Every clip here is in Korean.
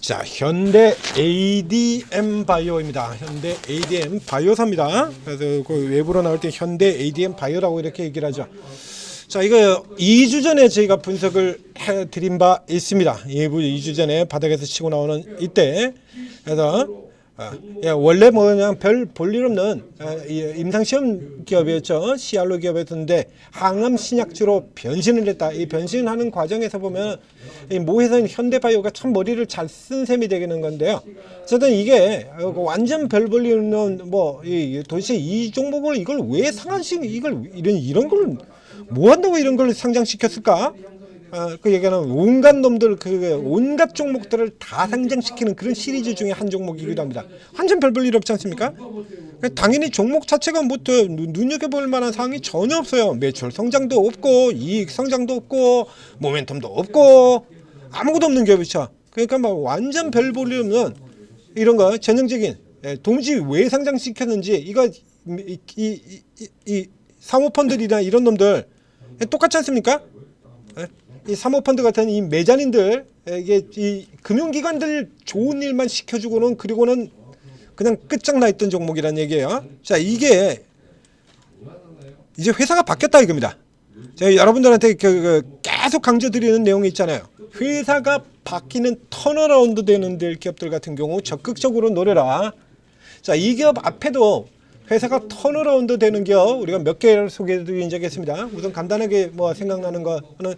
자, 현대 ADM 바이오입니다. 현대 ADM 바이오사입니다. 그래서 그 외부로 나올 때 현대 ADM 바이오라고 이렇게 얘기를 하죠. 자, 이거 2주 전에 저희가 분석을 해 드린 바 있습니다. 2주 전에 바닥에서 치고 나오는 이때. 그래서 아, 예, 원래 뭐 그냥 별 볼일 없는 아, 이 임상시험 기업이었죠. CR로 기업이었는데 항암 신약주로 변신을 했다. 이 변신하는 과정에서 보면 이 모회사인 현대바이오가 참 머리를 잘 쓴 셈이 되는 건데요. 어쨌든 이게 어, 그 완전 별 볼일 없는 뭐 이 도대체 이 종목을 이걸 왜 상한식 이걸 이런 이런 걸 뭐 한다고 이런 걸 상장시켰을까? 아, 그 얘기하는 온갖 놈들 그 온갖 종목들을 다 상장시키는 그런 시리즈 중에 한 종목이기도 합니다. 완전 별볼 일 없지 않습니까? 당연히 종목 자체가 뭐 또 눈여겨볼 만한 사항이 전혀 없어요. 매출 성장도 없고 이익 성장도 없고 모멘텀도 없고 아무것도 없는 기업이죠. 그러니까 막 완전 별 볼 일 없는 이런 거 전형적인 예, 도무지 왜 상장시켰는지 이거 이, 이, 이, 이 사모펀들이나 이런 놈들 예, 똑같지 않습니까? 예? 이 사모펀드 같은 이 매자닌들 예, 이게 이 금융기관들 좋은 일만 시켜주고는 그리고는 그냥 끝장나 있던 종목이란 얘기예요. 자 이게 이제 회사가 바뀌었다 이겁니다. 제가 여러분들한테 그, 그 계속 강조드리는 내용이 있잖아요. 회사가 바뀌는 턴어라운드 되는 데 기업들 같은 경우 적극적으로 노려라. 자, 이 기업 앞에도 회사가 턴어라운드 되는 기업 우리가 몇 개를 소개해 드린 적이 있습니다. 우선 간단하게 뭐 생각나는 거는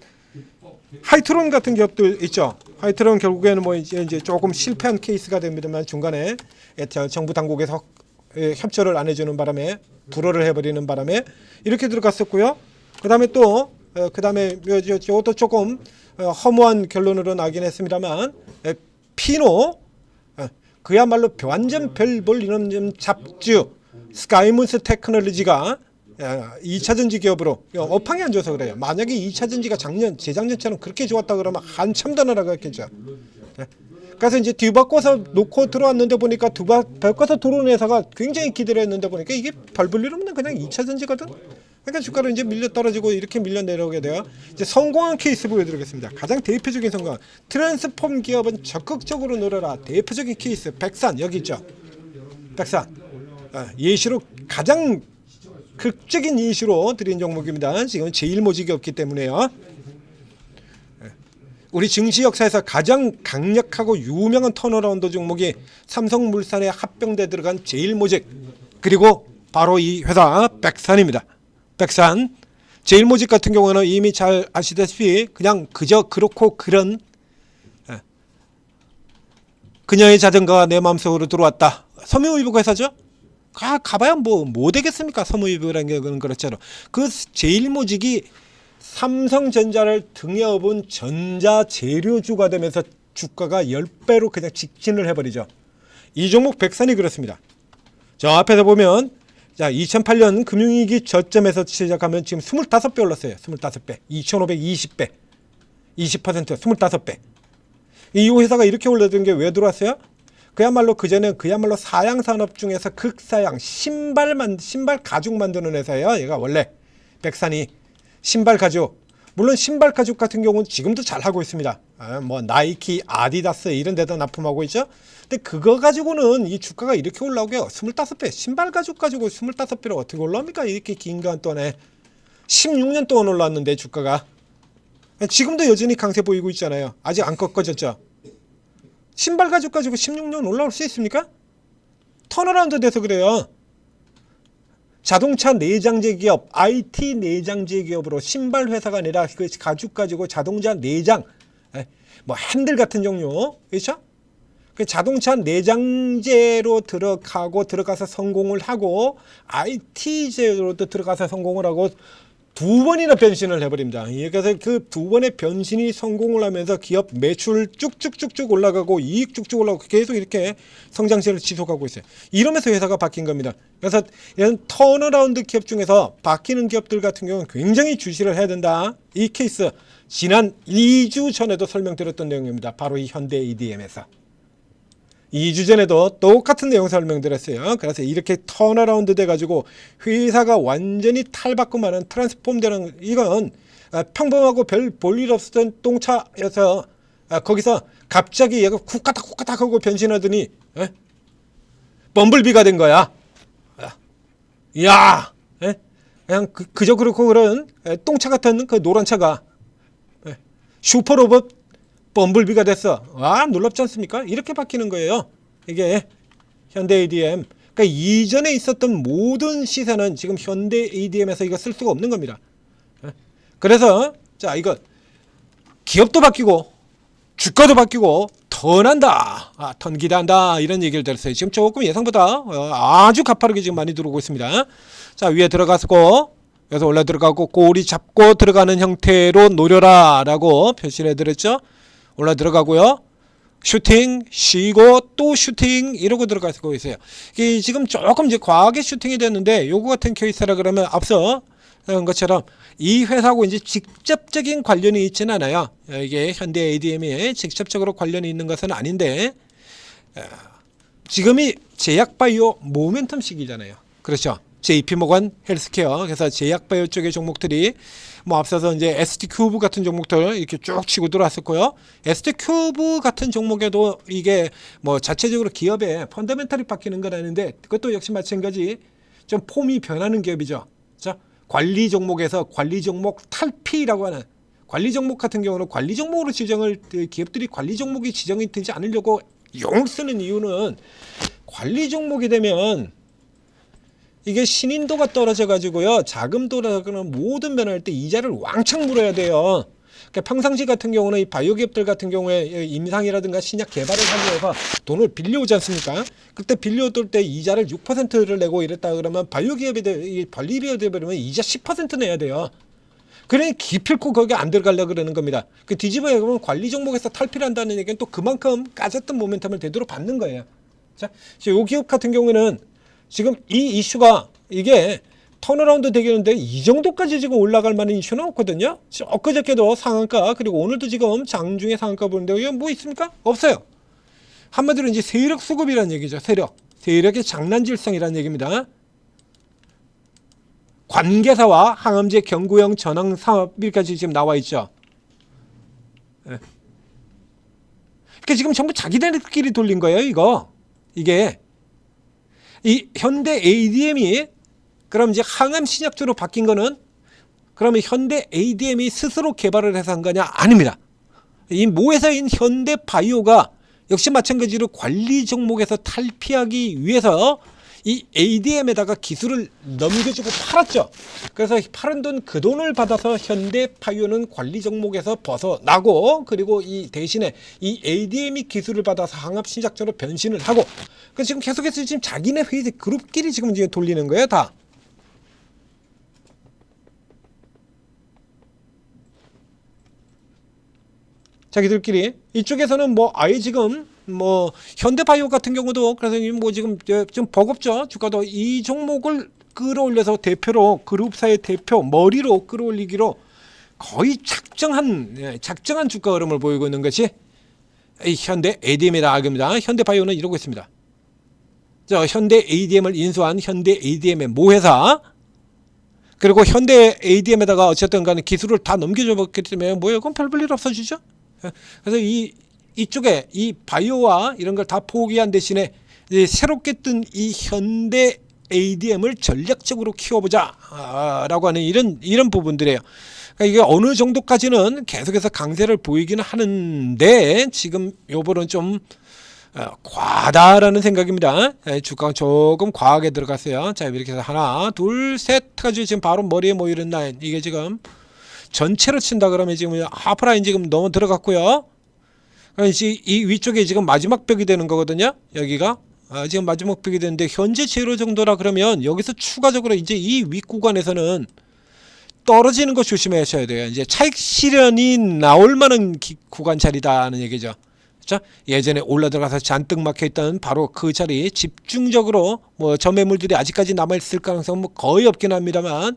하이트론 같은 기업들 있죠. 하이트론 결국에는 뭐 이제, 이제 조금 실패한 케이스가 됩니다만 중간에 정부 당국에서 예, 협조를 안 해주는 바람에 불허를 해버리는 바람에 이렇게 들어갔었고요. 그 다음에 또 어, 그다음에 요- 요- 요것도 조금 어, 허무한 결론으로 나긴 했습니다만 예, 피노 어, 그야말로 완전 별볼 이런 좀 잡주 스카이문스 테크놀로지가 2차 전지 기업으로 어, 업황이 안 좋아서 그래요. 만약에 2차 전지가 작년 재작년처럼 그렇게 좋았다 그러면 한참 더 날아갔겠죠. 예. 그래서 이제 뒤바꿔서 놓고 들어왔는데 보니까 뒤바꿔서 들어온 회사가 굉장히 기대를 했는데 보니까 이게 별 볼일 없는 그냥 2차 전지거든. 그러니까 주가로 이제 밀려 떨어지고 이렇게 밀려 내려오게 돼요. 이제 성공한 케이스 보여드리겠습니다. 가장 대표적인 성공. 트랜스폼 기업은 적극적으로 노려라. 대표적인 케이스 백산 여기 있죠. 백산 아, 예시로 가장 극적인 예시로 드린 종목입니다. 지금 제일 모직이 없기 때문에요. 예. 우리 증시 역사에서 가장 강력하고 유명한 턴어라운드 종목이 삼성물산의 합병돼 들어간 제일모직 그리고 바로 이 회사 백산입니다. 백산 제일모직 같은 경우는 이미 잘 아시다시피 그냥 그저 그렇고 그런 예. 그녀의 자전거가 내 마음속으로 들어왔다. 섬유유부 회사죠? 가, 가봐야 뭐, 뭐 되겠습니까? 섬유유부라는 건 그렇잖아. 그 제일모직이 삼성전자를 등에 업은 전자재료주가 되면서 주가가 10배로 그냥 직진을 해버리죠. 이 종목 백산이 그렇습니다. 저 앞에서 보면 자 2008년 금융위기 저점에서 시작하면 지금 25배 올랐어요. 25배. 2,520배. 20% 25배. 이 회사가 이렇게 올라든 게 왜 들어왔어요? 그야말로 그 전에 그야말로 사양 산업 중에서 극사양 신발만 신발 가죽 만드는 회사예요. 얘가 원래 백산이 신발 가죽. 물론 신발 가죽 같은 경우는 지금도 잘 하고 있습니다. 아, 뭐 나이키, 아디다스 이런 데도 납품하고 있죠. 근데 그거 가지고는 이 주가가 이렇게 올라오게요. 25배 신발 가죽 가지고 25배로 어떻게 올라옵니까? 이렇게 긴 기간 동안에 16년 동안 올랐는데 주가가 지금도 여전히 강세 보이고 있잖아요. 아직 안 꺾어졌죠. 신발 가죽 가지고 16년 올라올 수 있습니까? 턴어라운드 돼서 그래요. 자동차 내장재 기업, IT 내장재 기업으로 신발 회사가 아니라 그 가죽 가지고 자동차 내장, 에, 뭐 핸들 같은 종류, 그렇죠? 그 자동차 내장재로 들어가고 들어가서 성공을 하고 IT재로도 들어가서 성공을 하고 두 번이나 변신을 해버립니다. 예, 그래서 그 두 번의 변신이 성공을 하면서 기업 매출 쭉쭉쭉쭉 올라가고 이익 쭉쭉 올라가고 계속 이렇게 성장세를 지속하고 있어요. 이러면서 회사가 바뀐 겁니다. 그래서 이런 턴어라운드 기업 중에서 바뀌는 기업들 같은 경우는 굉장히 주시를 해야 된다. 이 케이스 지난 2주 전에도 설명드렸던 내용입니다. 바로 이 현대 EDM에서. 2주 전에도 똑같은 내용 설명드렸어요. 그래서 이렇게 턴어라운드 돼가지고 회사가 완전히 탈바꿈하는 트랜스폼 되는 이건 아, 평범하고 별 볼 일 없었던 똥차에서 아, 거기서 갑자기 얘가 쿡까닥 쿡까닥 하고 변신하더니 에? 범블비가 된 거야. 아, 야, 에? 그냥 그, 그저 그렇고 그런 에, 똥차 같은 그 노란 차가 에, 슈퍼로봇 범블비가 됐어. 아 놀랍지 않습니까? 이렇게 바뀌는 거예요. 이게 현대 ADM. 그러니까 이전에 있었던 모든 시세는 지금 현대 ADM에서 이거 쓸 수가 없는 겁니다. 예? 그래서 자 이거 기업도 바뀌고 주가도 바뀌고 턴한다, 아, 턴기단다 이런 얘기를 들었어요. 지금 조금 예상보다 어, 아주 가파르게 지금 많이 들어오고 있습니다. 자 위에 들어갔고 그래서 올라 들어가고 꼬리 잡고 들어가는 형태로 노려라라고 표시를 해드렸죠. 올라 들어가고요. 슈팅 쉬고 또 슈팅 이러고 들어가고 있어요. 이게 지금 조금 이제 과하게 슈팅이 됐는데 요거 같은 케이스라 그러면 앞서 한 것처럼 이 회사하고 이제 직접적인 관련이 있지는 않아요. 이게 현대 ADM이 직접적으로 관련이 있는 것은 아닌데 어, 지금이 제약바이오 모멘텀 시기잖아요. 그렇죠. JP모건 헬스케어 그래서 제약바이오 쪽의 종목들이 뭐 앞서서 이제 ST 큐브 같은 종목들 이렇게 쭉 치고 들어왔었고요. ST 큐브 같은 종목에도 이게 뭐 자체적으로 기업의 펀더멘탈이 바뀌는 건 아닌데 그것도 역시 마찬가지 좀 폼이 변하는 기업이죠. 자 관리 종목에서 관리 종목 탈피라고 하는 관리 종목 같은 경우는 관리 종목으로 지정을 그 기업들이 관리 종목이 지정이 되지 않으려고 용 쓰는 이유는 관리 종목이 되면 이게 신인도가 떨어져 가지고요 자금도라는 모든 변화할 때 이자를 왕창 물어야 돼요. 그러니까 평상시 같은 경우는 이 바이오 기업들 같은 경우에 이 임상이라든가 신약 개발을 하기 위해서 돈을 빌려오지 않습니까? 그때 빌려올 때 이자를 6%를 내고 이랬다 그러면 바이오 이 관리 기업이 되면 이자 10% 내야 돼요. 그러니 기필코 거기 안 들어가려 그러는 겁니다. 그 뒤집어야 보면 관리 종목에서 탈피를 한다는 얘기는 또 그만큼 까졌던 모멘텀을 되도록 받는 거예요. 자, 이 기업 같은 경우는 지금 이 이슈가 이게 턴어라운드 되겠는데 이 정도까지 지금 올라갈 만한 이슈는 없거든요. 지금 엊그저께도 상한가 그리고 오늘도 지금 장중에 상한가 보는데 이게 뭐 있습니까? 없어요. 한마디로 이제 세력 수급이라는 얘기죠. 세력. 세력의 장난질성이라는 얘기입니다. 관계사와 항암제 경구형 전환 사업일까지 지금 나와 있죠. 예. 그러니까 지금 전부 자기들끼리 돌린 거예요, 이거. 이게 이 현대 ADM이 그럼 이제 항암 신약주로 바뀐 거는 그러면 현대 ADM이 스스로 개발을 해서 한 거냐? 아닙니다. 이 모회사인 현대 바이오가 역시 마찬가지로 관리 종목에서 탈피하기 위해서 이 ADM에다가 기술을 넘겨주고 팔았죠. 그래서 팔은 돈 그 돈을 받아서 현대 바이오는 관리 종목에서 벗어나고 그리고 이 대신에 이 ADM이 기술을 받아서 항암 신작자로 변신을 하고 그 지금 계속해서 지금 자기네 회의 그룹끼리 지금 이제 돌리는 거예요, 다. 자기들끼리 이쪽에서는 뭐 아예 지금 뭐 현대바이오 같은 경우도 그래서 뭐 지금 저- 좀 버겁죠. 주가도 이 종목을 끌어올려서 대표로 그룹사의 대표 머리로 끌어올리기로 거의 작정한 예, 작정한 주가 흐름을 보이고 있는 것이 이 현대 ADM이다 알겁니다. 현대바이오는 이러고 있습니다. 저 현대 ADM을 인수한 현대 ADM의 모회사. 그리고 현대 ADM에다가 어쨌든 간에 기술을 다 넘겨줘 봤기 때문에 뭐예요 그건 별 볼일 없어지죠. 그래서 이 이쪽에 이 바이오와 이런 걸 다 포기한 대신에 이제 새롭게 뜬 이 현대 ADM을 전략적으로 키워보자라고 하는 이런 이런 부분들이에요. 그러니까 이게 어느 정도까지는 계속해서 강세를 보이기는 하는데 지금 요번은 좀 어, 과다라는 생각입니다. 예, 주가가 조금 과하게 들어갔어요. 자 이렇게 해서 하나, 둘, 셋 가지고 지금 바로 머리에 모이는 라인 이게 지금 전체로 친다 그러면 지금 하프라인 지금 너무 들어갔고요. 그러니까 이, 이 위쪽에 지금 마지막 벽이 되는 거거든요. 여기가 아, 지금 마지막 벽이 되는데 현재 제로 정도라 그러면 여기서 추가적으로 이제 이 윗 구간에서는 떨어지는 거 조심하셔야 돼요. 이제 차익 실현이 나올 만한 기, 구간 자리다는 얘기죠. 자 예전에 올라 들어가서 잔뜩 막혀 있던 바로 그 자리 집중적으로 뭐 저매물들이 아직까지 남아 있을 가능성은 뭐 거의 없긴 합니다만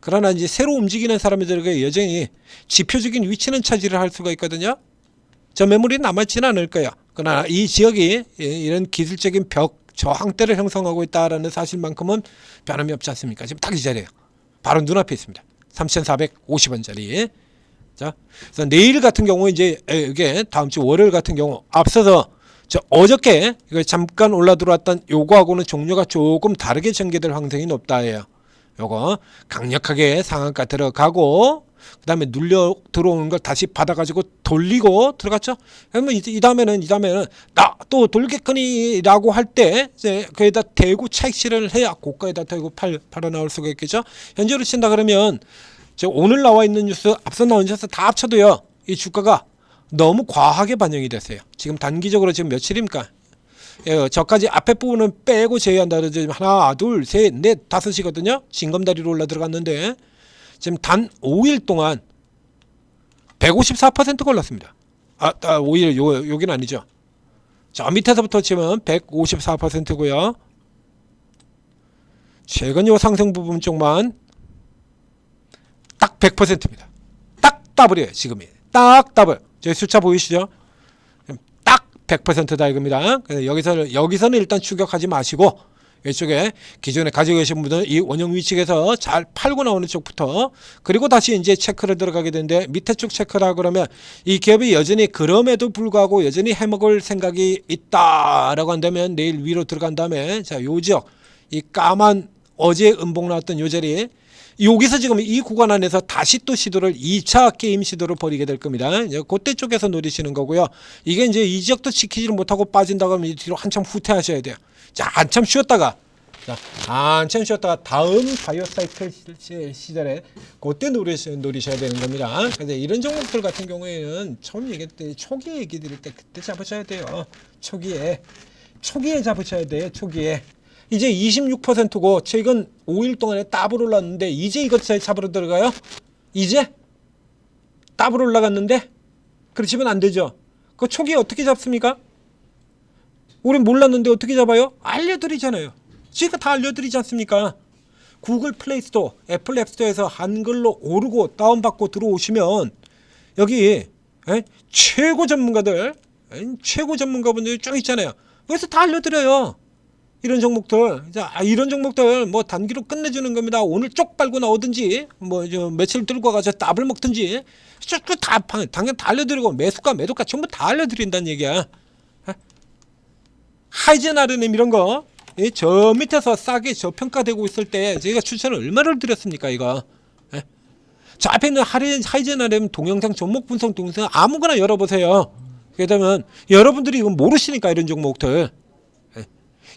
그러나 이제 새로 움직이는 사람들에게 여전히 지표적인 위치는 차지를 할 수가 있거든요. 저 매물이 남아있지는 않을 거야. 그러나 이 지역이 이- 이런 기술적인 벽 저항대를 형성하고 있다라는 사실만큼은 변함이 없지 않습니까? 지금 딱 이 자리에요. 바로 눈앞에 있습니다. 3,450원짜리 자, 그래서 내일 같은 경우 이제 에, 이게 다음 주 월요일 같은 경우 앞서서 저 어저께 이거 잠깐 올라 들어왔던 요거하고는 종류가 조금 다르게 전개될 확률이 높다예요. 요거 강력하게 상한가 들어가고 그다음에 눌려 들어오는 걸 다시 받아가지고 돌리고 들어갔죠. 그러면 이, 이 다음에는 이 다음에는 나 또 돌겠거니라고 할 때 이제 거기다 대고 차익 실현을 해야 고가에다 대고 팔 팔아 나올 수가 있겠죠. 현재로 친다 그러면 저 오늘 나와 있는 뉴스 앞서 나온 뉴스 다 합쳐도요 이 주가가 너무 과하게 반영이 됐어요. 지금 단기적으로 지금 며칠입니까? 예, 저까지 앞에 부분은 빼고 제외한다 그러죠. 지금 하나, 둘, 셋, 넷, 다섯이거든요. 징검다리로 올라 들어갔는데 지금 단 5일 동안 154% 올랐습니다. 아, 아 5일 요 여기는 아니죠. 자 밑에서부터 치면 154%고요. 최근 요 상승 부분 쪽만 딱 100%입니다. 딱 더블이에요 지금이. 딱 더블. 저희 숫자 보이시죠? 딱 100%다 이겁니다. 그래서 여기서 여기서는 일단 추격하지 마시고 이쪽에 기존에 가지고 계신 분들은 이 원형 위치에서 잘 팔고 나오는 쪽부터 그리고 다시 이제 체크를 들어가게 되는데 밑에 쪽 체크라 그러면 이 기업이 여전히 그럼에도 불구하고 여전히 해먹을 생각이 있다라고 한다면 내일 위로 들어간 다음에 자 요 지역 이 까만 어제 음봉 나왔던 요 자리 여기서 지금 이 구간 안에서 다시 또 시도를 2차 게임 시도를 벌이게 될 겁니다. 그때 쪽에서 노리시는 거고요. 이게 이제 이 지역도 지키지를 못하고 빠진다고 하면 이 뒤로 한참 후퇴하셔야 돼요. 자, 한참 쉬었다가 자, 한참 쉬었다가 다음 바이오 사이클 시- 시절에 그때 노리시, 노리셔야 되는 겁니다. 그래서 이런 종목들 같은 경우에는 처음 얘기할 때 초기에 얘기 드릴 때 그때 잡으셔야 돼요. 초기에 초기에 잡으셔야 돼요. 초기에 이제 26%고 최근 5일 동안에 더블 올랐는데 이제 이것 잡으러 들어가요? 이제 더블 올라갔는데 그러시면 안 되죠. 그 초기에 어떻게 잡습니까? 우린 몰랐는데 어떻게 잡아요? 알려드리잖아요. 제가 다 알려드리지 않습니까? 구글 플레이 스토어, 애플 앱 스토어에서 한글로 오르고 다운받고 들어오시면 여기 에? 최고 전문가들, 에? 최고 전문가분들이 쭉 있잖아요. 그래서 다 알려드려요. 이런 종목들, 자, 아, 이런 종목들 뭐 단기로 끝내주는 겁니다. 오늘 쪽 빨고 나오든지, 뭐저 며칠 들고 가서 더블 먹든지, 쭉다 당연 다 알려드리고 매수가 매도가 전부 다 알려드린다는 얘기야. 하이젠 아르넴 이런 거, 이저 밑에서 싸게 저평가되고 있을 때 저희가 추천을 얼마를 드렸습니까, 이거? 예? 저 앞에 있는 하리- 하이젠 아르넴 동영상 종목 분석 동영상 아무거나 열어보세요. 그러면 여러분들이 이건 모르시니까 이런 종목들.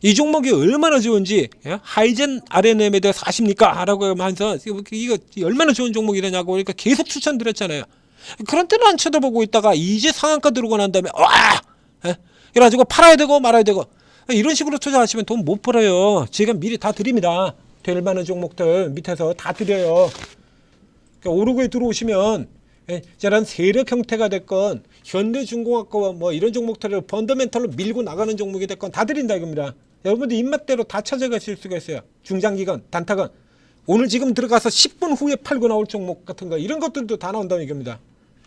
이 종목이 얼마나 좋은지 예? 하이젠 RNM에 대해서 아십니까? 라고 하면서 이거 얼마나 좋은 종목이라냐고 그러니까 계속 추천드렸잖아요. 그런 때는 안 쳐다보고 있다가 이제 상한가 들어오고 난 다음에 와! 예? 이래가지고 팔아야 되고 말아야 되고 이런 식으로 투자하시면 돈 못 벌어요. 지금 미리 다 드립니다. 될 만한 종목들 밑에서 다 드려요. 그러니까 오르고에 들어오시면 예, 저런 세력 형태가 됐건 현대중공업과 뭐 이런 종목들을 펀더멘털로 밀고 나가는 종목이 됐건 다 드린다 이겁니다. 여러분들 입맛대로 다 찾아가실 수가 있어요. 중장기건 단타건 오늘 지금 들어가서 10분 후에 팔고 나올 종목 같은 거 이런 것들도 다 나온다는 얘기입니다.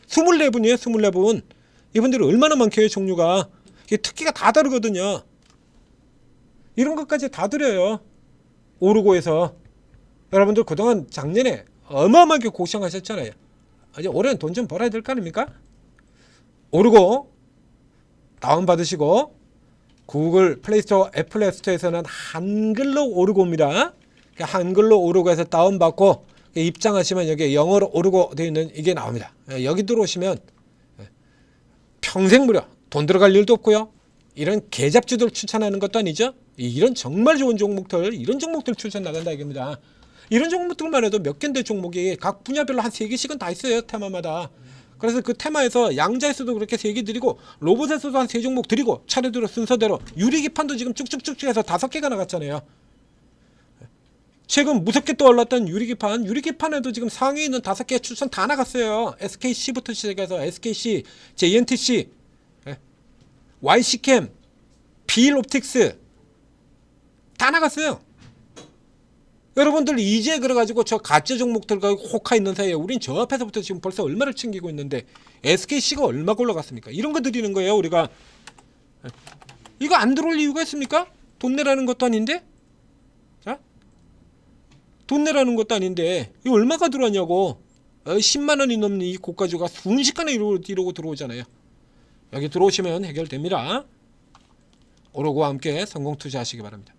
24분이에요. 24분. 이분들이 얼마나 많게요 종류가. 이게 특기가 다 다르거든요. 이런 것까지 다 드려요. 오르고에서 여러분들 그동안 작년에 어마어마하게 고생하셨잖아요. 이제 올해는 돈 좀 벌어야 될 거 아닙니까? 오르고 다운 받으시고 구글 플레이스토어, 애플 앱스토어에서는 한글로 오르고 옵니다. 그러니까 한글로 오르고 해서 다운 받고 입장하시면 여기 영어로 오르고 되어 있는 이게 나옵니다. 예, 여기 들어오시면 예, 평생 무료 돈 들어갈 일도 없고요. 이런 개잡주들 추천하는 것도 아니죠. 이- 이런 정말 좋은 종목들 이런 종목들 추천 나간다 이겁니다. 이런 종목들만 해도 몇 개인데 종목이 각 분야별로 한 세 개씩은 다 있어요 테마마다. 그래서 그 테마에서 양자에서도 그렇게 세 개 드리고 로봇에서도 한 세 종목 드리고 차례대로 순서대로 유리기판도 지금 쭉쭉쭉 해서 다섯 개가 나갔잖아요. 최근 무섭게 또 올랐던 유리기판 유리기판에도 지금 상위에 있는 다섯 개 추천 다 나갔어요. SKC부터 시작해서 SKC, JNTC, 예, YC캠, 빌옵틱스 다 나갔어요. 여러분들 이제 그래가지고 저 가짜 종목들과 혹하 있는 사이에 우린 저 앞에서부터 지금 벌써 얼마를 챙기고 있는데 SKC가 얼마가 올라갔습니까? 이런 거 드리는 거예요 우리가 이거 안 들어올 이유가 있습니까? 돈 내라는 것도 아닌데 자? 돈 내라는 것도 아닌데 이거 얼마가 들어왔냐고 어, 10만 원이 넘는 이 고가주가 순식간에 이러고, 이러고 들어오잖아요. 여기 들어오시면 해결됩니다. 오로고와 함께 성공 투자하시기 바랍니다.